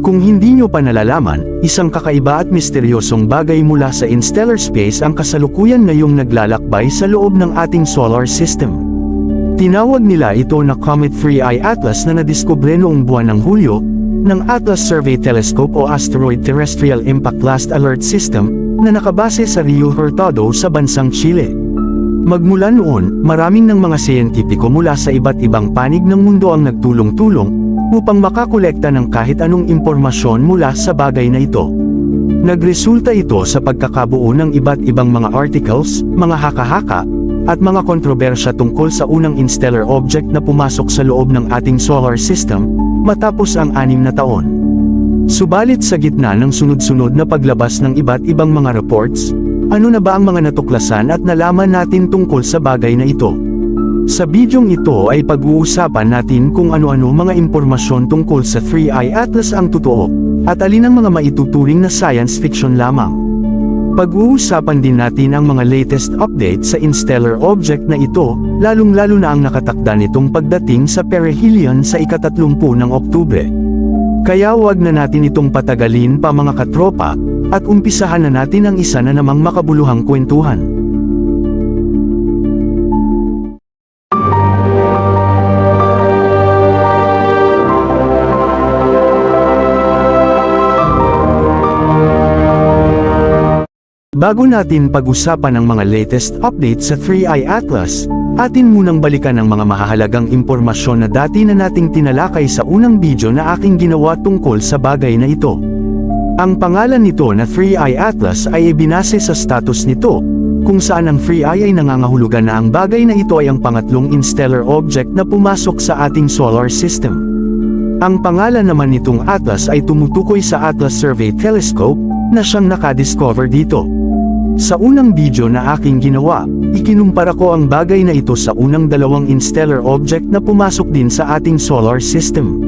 Kung hindi nyo pa nalalaman, isang kakaiba at misteryosong bagay mula sa interstellar space ang kasalukuyan ngayong naglalakbay sa loob ng ating solar system. Tinawag nila ito na Comet 3I Atlas na nadiskubre noong buwan ng Hulyo, ng Atlas Survey Telescope o Asteroid Terrestrial Impact Blast Alert System, na nakabase sa Rio Hurtado sa bansang Chile. Magmula noon, maraming ng mga siyentipiko mula sa iba't ibang panig ng mundo ang nagtulong-tulong, upang makakolekta ng kahit anong impormasyon mula sa bagay na ito. Nagresulta ito sa pagkakabuo ng iba't ibang mga articles, mga haka-haka, at mga kontrobersya tungkol sa unang interstellar object na pumasok sa loob ng ating solar system, matapos ang anim na taon. Subalit sa gitna ng sunod-sunod na paglabas ng iba't ibang mga reports, ano na ba ang mga natuklasan at nalaman natin tungkol sa bagay na ito? Sa bidyong ito ay pag-uusapan natin kung ano-ano mga impormasyon tungkol sa 3i Atlas ang totoo, at alin ang mga maituturing na science fiction lamang. Pag-uusapan din natin ang mga latest update sa interstellar object na ito, lalong-lalo na ang nakatakda nitong pagdating sa perihelion sa ikatatlumpu ng Oktubre. Kaya wag na natin itong patagalin pa mga katropa, at umpisahan na natin ang isa na namang makabuluhang kwentuhan. Bago natin pag-usapan ang mga latest update sa 3i Atlas, atin munang balikan ang mga mahahalagang impormasyon na dati na nating tinalakay sa unang video na aking ginawa tungkol sa bagay na ito. Ang pangalan nito na 3i Atlas ay ibinase sa status nito, kung saan ang 3i ay nangangahulugan na ang bagay na ito ay ang pangatlong interstellar object na pumasok sa ating solar system. Ang pangalan naman nitong Atlas ay tumutukoy sa Atlas Survey Telescope, na siyang nakadiscover dito. Sa unang video na aking ginawa, ikinumpara ko ang bagay na ito sa unang dalawang interstellar object na pumasok din sa ating solar system.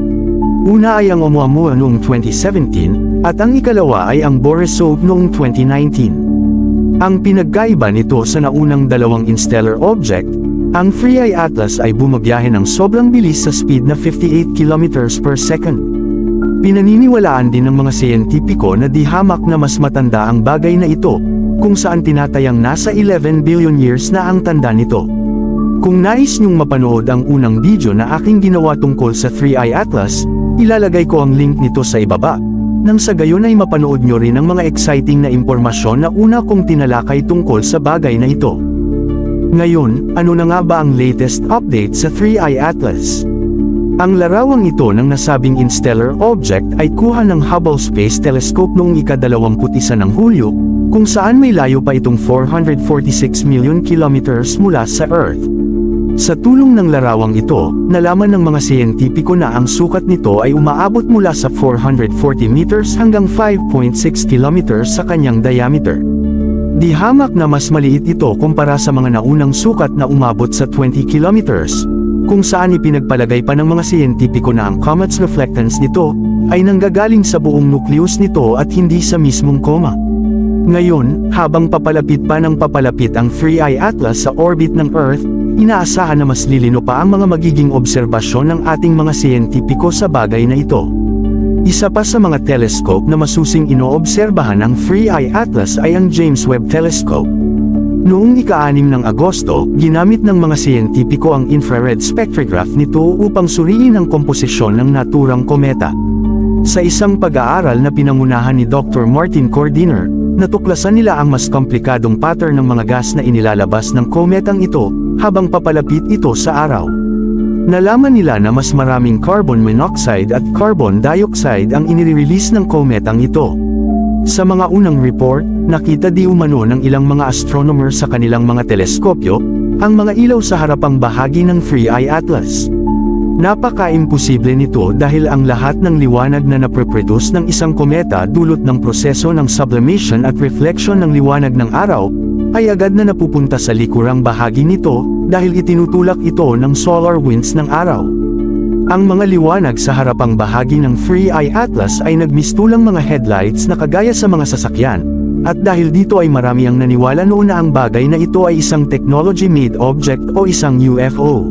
Una ay ang Oumuamua noong 2017, at ang ikalawa ay ang Borisov noong 2019. Ang pinagkaiba nito sa naunang dalawang interstellar object, ang 3i Atlas ay bumabiyahe ng sobrang bilis sa speed na 58 km per second. Pinaniniwalaan din ng mga siyentipiko na di hamak na mas matanda ang bagay na ito, kung saan tinatayang nasa 11 billion years na ang tanda nito. Kung nais nyong mapanood ang unang video na aking ginawa tungkol sa 3i Atlas, ilalagay ko ang link nito sa ibaba. Nang sa gayon ay mapanood nyo rin ang mga exciting na impormasyon na una kong tinalakay tungkol sa bagay na ito. Ngayon, ano na nga ba ang latest update sa 3i Atlas? Ang larawang ito ng nasabing interstellar object ay kuha ng Hubble Space Telescope noong ika-21 ng Hulyo, kung saan may layo pa itong 446 million kilometers mula sa Earth. Sa tulong ng larawang ito, nalaman ng mga siyentipiko na ang sukat nito ay umaabot mula sa 440 meters hanggang 5.6 kilometers sa kanyang diameter. Di hamak na mas maliit ito kumpara sa mga naunang sukat na umabot sa 20 kilometers, kung saan ipinagpalagay pa ng mga siyentipiko na ang comet's reflectance nito, ay nanggagaling sa buong nucleus nito at hindi sa mismong coma. Ngayon, habang papalapit pa ng papalapit ang 3i Atlas sa orbit ng Earth, inaasahan na mas lilino pa ang mga magiging obserbasyon ng ating mga siyentipiko sa bagay na ito. Isa pa sa mga telescope na masusing inoobserbahan ng 3i Atlas ay ang James Webb Telescope. Noong ika-anim ng Agosto, ginamit ng mga siyentipiko ang infrared spectrograph nito upang suriin ang komposisyon ng naturang kometa. Sa isang pag-aaral na pinangunahan ni Dr. Martin Cordiner, natuklasan nila ang mas komplikadong pattern ng mga gas na inilalabas ng kometang ito, habang papalapit ito sa araw. Nalaman nila na mas maraming carbon monoxide at carbon dioxide ang inire-release ng kometang ito. Sa mga unang report, nakita di umano ng ilang mga astronomer sa kanilang mga teleskopyo, ang mga ilaw sa harapang bahagi ng 3i Atlas. Napaka-imposible nito dahil ang lahat ng liwanag na napreproduce ng isang kometa dulot ng proseso ng sublimation at reflection ng liwanag ng araw, ay agad na napupunta sa likurang bahagi nito, dahil itinutulak ito ng solar winds ng araw. Ang mga liwanag sa harapang bahagi ng 3i Atlas ay nagmistulang mga headlights na kagaya sa mga sasakyan, at dahil dito ay marami ang naniwala noon na ang bagay na ito ay isang technology-made object o isang UFO.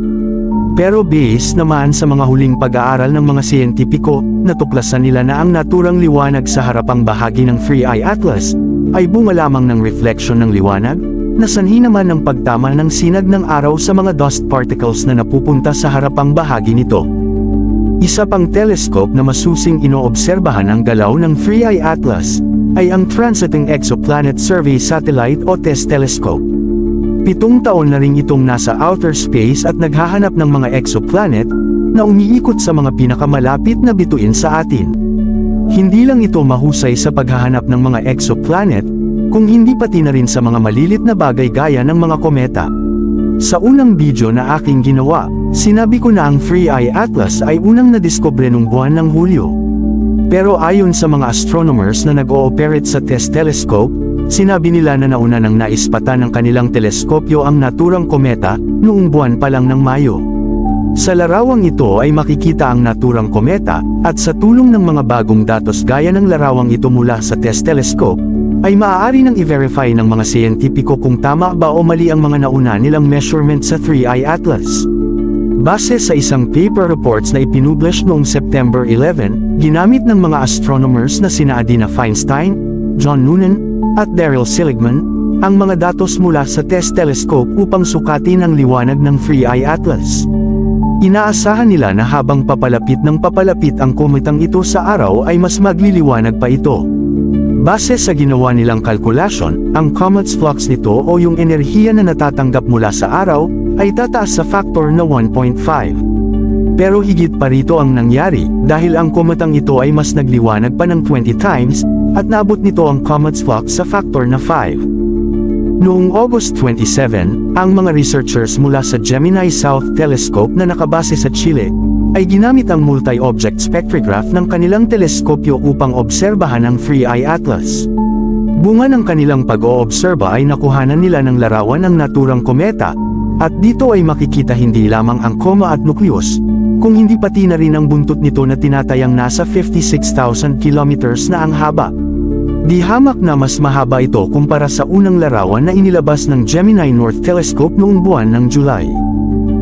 Pero base naman sa mga huling pag-aaral ng mga siyentipiko, natuklasan nila na ang naturang liwanag sa harapang bahagi ng Free Eye Atlas ay bunga lamang ng reflection ng liwanag, na sanhi naman ng pagtama ng sinag ng araw sa mga dust particles na napupunta sa harapang bahagi nito. Isa pang telescope na masusing inoobserbahan ang galaw ng Free Eye Atlas ay ang Transiting Exoplanet Survey Satellite o TESS Telescope. Pitong taon na rin itong nasa outer space at naghahanap ng mga exoplanet na umiikot sa mga pinakamalapit na bituin sa atin. Hindi lang ito mahusay sa paghahanap ng mga exoplanet, kung hindi pati na rin sa mga malilit na bagay gaya ng mga kometa. Sa unang video na aking ginawa, sinabi ko na ang Free Eye Atlas ay unang nadiskubre nung buwan ng Hulyo. Pero ayon sa mga astronomers na nag-ooperate sa TESS telescope, sinabi nila na nauna nang naispatan ng kanilang teleskopyo ang naturang kometa, noong buwan pa lang ng Mayo. Sa larawang ito ay makikita ang naturang kometa, at sa tulong ng mga bagong datos gaya ng larawang ito mula sa TESS telescope, ay maaari nang i-verify ng mga siyentipiko kung tama ba o mali ang mga nauna nilang measurement sa 3-Eye Atlas. Base sa isang paper reports na ipinublish noong September 11, ginamit ng mga astronomers na sina Adina Feinstein, John Noonan, at Daryl Seligman, ang mga datos mula sa TESS telescope upang sukatin ang liwanag ng 3-Eye Atlas. Inaasahan nila na habang papalapit ng papalapit ang kometang ito sa araw ay mas magliliwanag pa ito. Base sa ginawa nilang kalkulasyon, ang comet's flux nito o yung enerhiya na natatanggap mula sa araw, ay tataas sa factor na 1.5. Pero higit pa rito ang nangyari, dahil ang kometang ito ay mas nagliwanag pa ng 20 times, at naabot nito ang comet's flux sa factor na 5. Noong August 27, ang mga researchers mula sa Gemini South Telescope na nakabase sa Chile, ay ginamit ang multi-object spectrograph ng kanilang teleskopyo upang obserbahan ang Free Eye Atlas. Bunga ng kanilang pag-oobserba ay nakuhanan nila ng larawan ng naturang kometa, at dito ay makikita hindi lamang ang koma at nucleus, kung hindi pati na rin ang buntot nito na tinatayang nasa 56,000 kilometers na ang haba. Di hamak na mas mahaba ito kumpara sa unang larawan na inilabas ng Gemini North Telescope noong buwan ng July.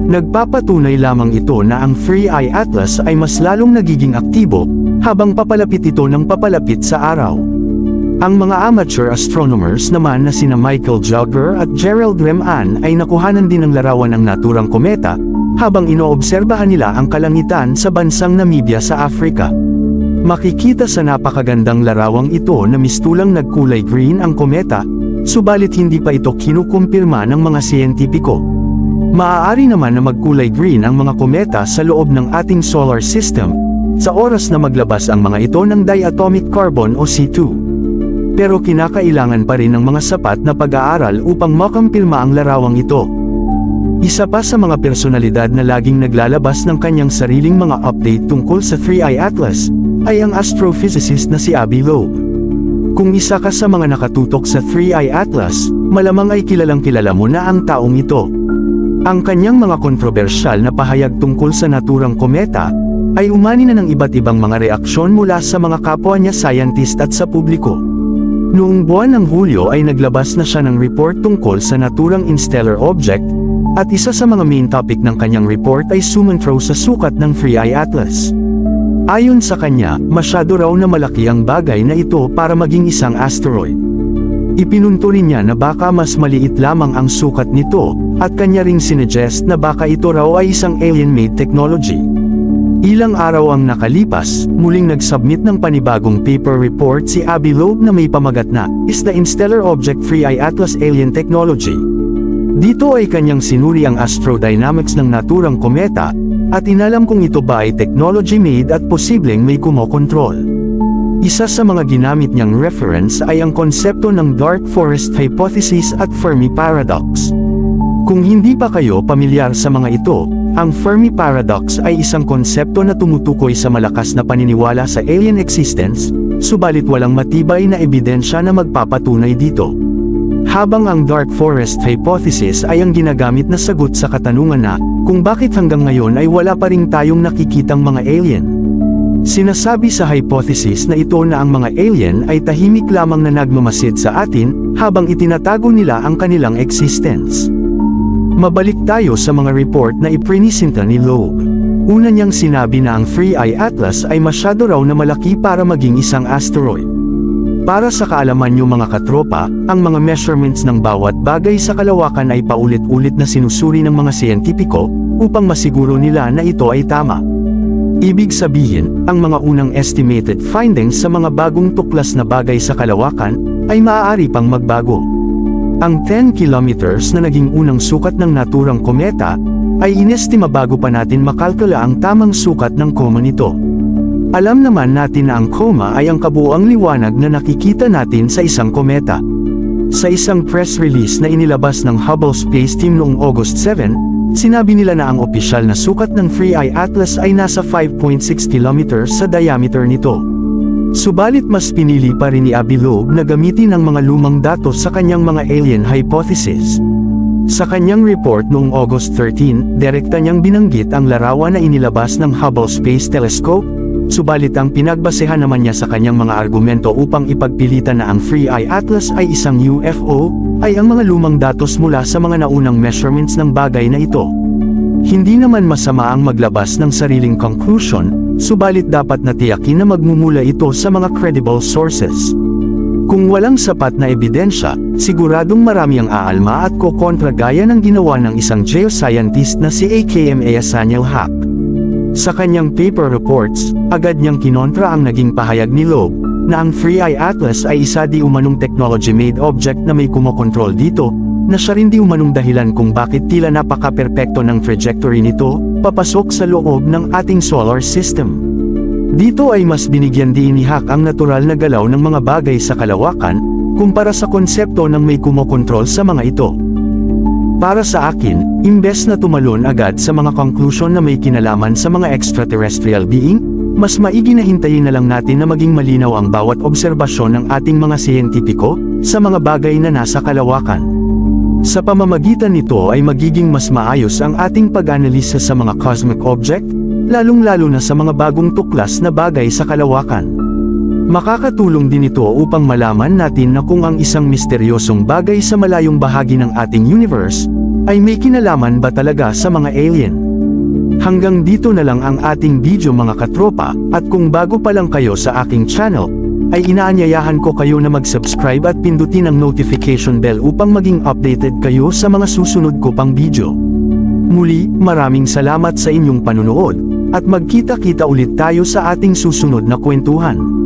Nagpapatunay lamang ito na ang Free Eye Atlas ay mas lalong nagiging aktibo, habang papalapit ito ng papalapit sa araw. Ang mga amateur astronomers naman na sina Michael Jogger at Gerald Reman ay nakuhanan din ng larawan ng naturang kometa, habang inoobserbahan nila ang kalangitan sa bansang Namibia sa Africa. Makikita sa napakagandang larawang ito na mistulang nagkulay green ang kometa, subalit hindi pa ito kinukumpirma ng mga siyentipiko. Maaari naman na magkulay green ang mga kometa sa loob ng ating solar system, sa oras na maglabas ang mga ito ng diatomic carbon o C2. Pero kinakailangan pa rin ng mga sapat na pag-aaral upang makampirma ang larawang ito. Isa pa sa mga personalidad na laging naglalabas ng kanyang sariling mga update tungkol sa 3-Eye Atlas, ay ang astrophysicist na si Abby Loeb. Kung isa ka sa mga nakatutok sa 3-Eye Atlas, malamang ay kilalang kilala mo na ang taong ito. Ang kanyang mga kontrobersyal na pahayag tungkol sa naturang kometa, ay umani na ng iba't ibang mga reaksyon mula sa mga kapwa niya scientist at sa publiko. Noong buwan ng Hulyo ay naglabas na siya ng report tungkol sa naturang interstellar object, at isa sa mga main topic ng kanyang report ay sumantraw sa sukat ng Free Eye Atlas. Ayon sa kanya, masyado raw na malaki ang bagay na ito para maging isang asteroid. Ipinunto niya na baka mas maliit lamang ang sukat nito, at kanya ring sinuggest na baka ito raw ay isang alien-made technology. Ilang araw ang nakalipas, muling nag-submit ng panibagong paper report si Abby Loeb na may pamagat na, is the Interstellar Object Free Eye Atlas Alien Technology. Dito ay kanyang sinuri ang astrodynamics ng naturang kometa, at inalam kung ito ba ay technology made at posibleng may kumokontrol. Isa sa mga ginamit niyang reference ay ang konsepto ng dark forest hypothesis at Fermi paradox. Kung hindi pa kayo pamilyar sa mga ito, ang Fermi paradox ay isang konsepto na tumutukoy sa malakas na paniniwala sa alien existence, subalit walang matibay na ebidensya na magpapatunay dito. Habang ang dark forest hypothesis ay ang ginagamit na sagot sa katanungan na, kung bakit hanggang ngayon ay wala pa rin tayong nakikitang mga alien. Sinasabi sa hypothesis na ito na ang mga alien ay tahimik lamang na nagmamasid sa atin, habang itinatago nila ang kanilang existence. Mabalik tayo sa mga report na iprinisinta ni Loeb. Una niyang sinabi na ang 3i Atlas ay masyado raw na malaki para maging isang asteroid. Para sa kaalaman niyo mga katropa, ang mga measurements ng bawat bagay sa kalawakan ay paulit-ulit na sinusuri ng mga siyentipiko, upang masiguro nila na ito ay tama. Ibig sabihin, ang mga unang estimated findings sa mga bagong tuklas na bagay sa kalawakan, ay maaari pang magbago. Ang 10 kilometers na naging unang sukat ng naturang kometa, ay inestima bago pa natin makalkula ang tamang sukat ng koma nito. Alam naman natin na ang coma ay ang kabuuang liwanag na nakikita natin sa isang kometa. Sa isang press release na inilabas ng Hubble Space Team noong August 7, sinabi nila na ang opisyal na sukat ng 3i Atlas ay nasa 5.6 km sa diameter nito. Subalit mas pinili pa rin ni Avi Loeb na gamitin ang mga lumang datos sa kanyang mga alien hypothesis. Sa kanyang report noong August 13, direkta niyang binanggit ang larawan na inilabas ng Hubble Space Telescope, subalit ang pinagbasehan naman niya sa kanyang mga argumento upang ipagpilitan na ang 3i Atlas ay isang UFO, ay ang mga lumang datos mula sa mga naunang measurements ng bagay na ito. Hindi naman masama ang maglabas ng sariling conclusion, subalit dapat natiyakin na magmumula ito sa mga credible sources. Kung walang sapat na ebidensya, siguradong marami ang aalma at kokontra gaya ng ginawa ng isang geoscientist na si AKM Eyasaniel Hack. Sa kanyang paper reports, agad niyang kinontra ang naging pahayag ni Loeb, na ang 3i Atlas ay isa di umanong technology-made object na may kumokontrol dito, na siya rin di umanong dahilan kung bakit tila napaka-perpekto ng trajectory nito, papasok sa loob ng ating solar system. Dito ay mas binigyan din ni Hack ang natural na galaw ng mga bagay sa kalawakan, kumpara sa konsepto ng may kumokontrol sa mga ito. Para sa akin, imbes na tumalon agad sa mga conclusion na may kinalaman sa mga extraterrestrial being, mas maigi na hintayin na lang natin na maging malinaw ang bawat obserbasyon ng ating mga siyentipiko, sa mga bagay na nasa kalawakan. Sa pamamagitan nito ay magiging mas maayos ang ating pag-analisa sa mga cosmic object, lalong-lalo na sa mga bagong tuklas na bagay sa kalawakan. Makakatulong din ito upang malaman natin na kung ang isang misteryosong bagay sa malayong bahagi ng ating universe, ay may kinalaman ba talaga sa mga alien. Hanggang dito na lang ang ating video mga katropa, at kung bago pa lang kayo sa aking channel, ay inaanyayahan ko kayo na mag-subscribe at pindutin ang notification bell upang maging updated kayo sa mga susunod ko pang video. Muli, maraming salamat sa inyong panunood, at magkita-kita ulit tayo sa ating susunod na kwentuhan.